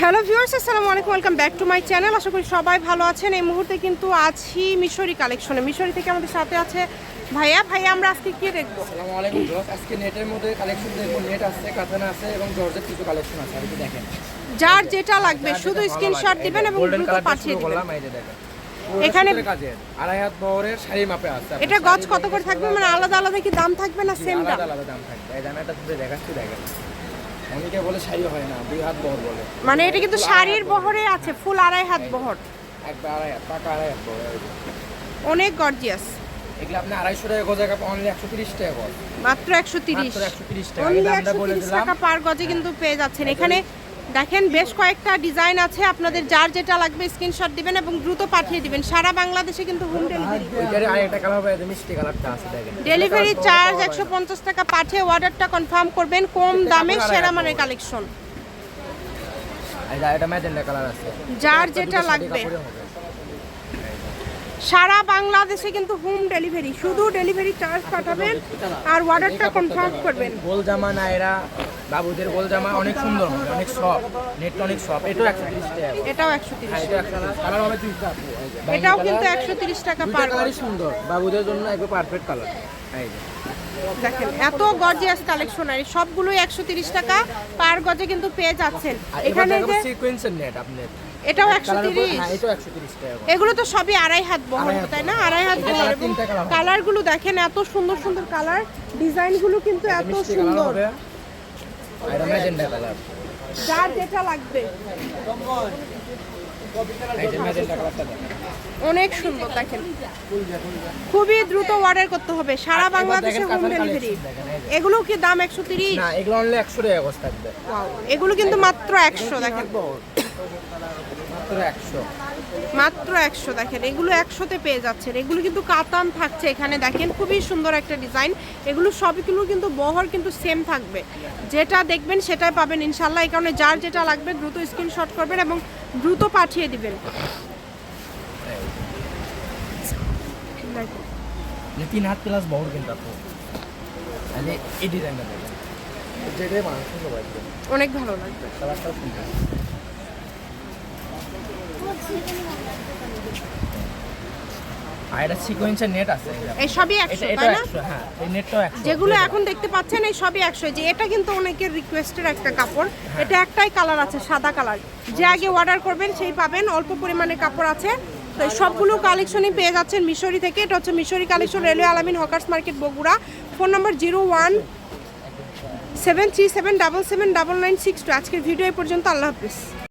Hello viewers আসসালামু আলাইকুম welcome back to my channel আশা করি সবাই ভালো আছেন। এই মুহূর্তে কিন্তু আছি মিশরি কালেকশনে মিশরি থেকে আমাদের সাথে আছে ভাইয়া। ভাইয়া আমরা আজকে কি দেখব? আসসালামু আলাইকুম দোস্ত আজকে নেটের মধ্যে কালেকশন দেখব। নেট আছে কাতানা আছে এবং জর্জের কিছু কালেকশন আছে। আপনি দেখেন। যার যেটা লাগবে শুধু স্ক্রিনশট দিবেন এবং দ্রুত পাঠিয়ে দিবেন। এখানে- আড়াই হাত বহরের শাড়ি মাপে আছে। এটা গজ কত করে থাকবে? মানে আলাদা আলাদা কি দাম থাকবে না সেম দাম? আলাদা আলাদা দাম থাকবে। এই দাম একটা দেখাচ্ছি দেখেন। অনেকে বলে শাড়ি হয় না দুই হাত বহর বলে। মানে এটা কিন্তু শাড়ির বহরে। আছে ফুল আড়াই হাত বহর। একবার আড়াই হাত পাকা আড়াই হাত বহর অনেক গর্জিয়াস এগুলো আপনি আড়াইশো টাকা গজ একা অনলি একশো তিরিশ টাকা গজ। মাত্র একশো তিরিশ। একশো তিরিশ টাকা। অনলি একশো তিরিশ টাকা পার গজে কিন্তু পেয়ে যাচ্ছেন। এখানে দেখেন বেশ কয়েকটা ডিজাইন আছে আপনাদের যার যেটা লাগবে স্ক্রিনশট দিবেন এবং দ্রুত পাঠিয়ে দিবেন। সারা বাংলাদেশে কিন্তু হোম ডেলিভারি ডেলিভারি চার্জ একশো পঞ্চাশ টাকা পাঠিয়ে অর্ডারটা কনফার্ম করবেন কম দামে সেরা মানের কালেকশন যার যেটা লাগবে। সারা বাংলাদেশে কিন্তু হোম ডেলিভারি শুধু ডেলিভারি চার্জ পাঠাবেন আর অর্ডারটা কনফার্ম করবেন। গোল জামা নাইরা বাবুদের গোল জামা অনেক সুন্দর হবে অনেক সফট নেটটা অনেক সফট। এটাও একশো তিরিশ টাকা। এটাও একশো হ্যাঁ তিরিশ। এটা কালার হবে এই যে। এটাও কিন্তু একশো তিরিশ টাকা পার কালারই সুন্দর। বাবুদের জন্য একবার পারফেক্ট কালার এই যে। দেখেন এত গর্জিয়াস কালেকশন আর সবগুলোই একশো তিরিশ টাকা পার গজে কিন্তু পেয়ে যাচ্ছেন। এখানে যে সিকোয়েন্সের নেট আপনি এটাও একশো কালার তিরিশ। হ্যাঁ এটাও একশো তিরিশ টাকা। এগুলো তো সবই আড়াই হাত বহর তাই না? আড়াই হাত বহর হবে। কালারগুলো দেখেন এত সুন্দর সুন্দর কালার ডিজাইনগুলো কিন্তু এত সুন্দর। এটা ম্যাজেন্ডা কালার যার যেটা লাগবে। অনেক সুন্দর দেখেন। খুবই দ্রুত অর্ডার করতে হবে। সারা বাংলাদেশে হোম ডেলিভারি। এগুলো কি দাম একশো তিরিশ? না এগুলো অনলি একশো টাকা গজ থাকবে। এগুলো কিন্তু মাত্র একশো দেখেন। মাত্র একশো। মাত্র একশো দেখেন এগুলো একশোতে পেয়ে যাচ্ছেন। এগুলো কিন্তু কাতান থাকছে এখানে দেখেন খুবই সুন্দর একটা ডিজাইন। এগুলো সবগুলো কিন্তু বহর কিন্তু সেম থাকবে। যেটা দেখবেন সেটাই পাবেন ইনশাল্লাহ এই কারণে যার যেটা লাগবে দ্রুত স্ক্রিনশট করবেন এবং দ্রুত পাঠিয়ে দিবেন। দেখেন। যে তিন হাত প্লাস বহর কিন্তু এই ডিজাইনটা দেখেন। যেটাই মানুষ সুন্দর লাগবে অনেক ভালো লাগবে। আর এটা সিকোয়েন্সের নেট আছে। এই সবই এটা একশো এটা তাই না? হ্যাঁ এই নেটটাও একশো। যেগুলো এখন দেখতে পাচ্ছেন এই সবই একশো। যে এটা কিন্তু অনেকের রিকোয়েস্টের একটা কাপড়। এটা একটাই কালার আছে সাদা কালার যে আগে অর্ডার করবেন সেই পাবেন। অল্প পরিমাণে কাপড় আছে। তো সবগুলো কালেকশনই পেয়ে যাচ্ছেন মিশরি থেকে। এটা হচ্ছে Mishri collection railway Alamin hawkers market Bogura. Phone number zero one seven three seven double seven double nine six two আজকের ভিডিও এই পর্যন্ত আল্লাহ হাফিজ।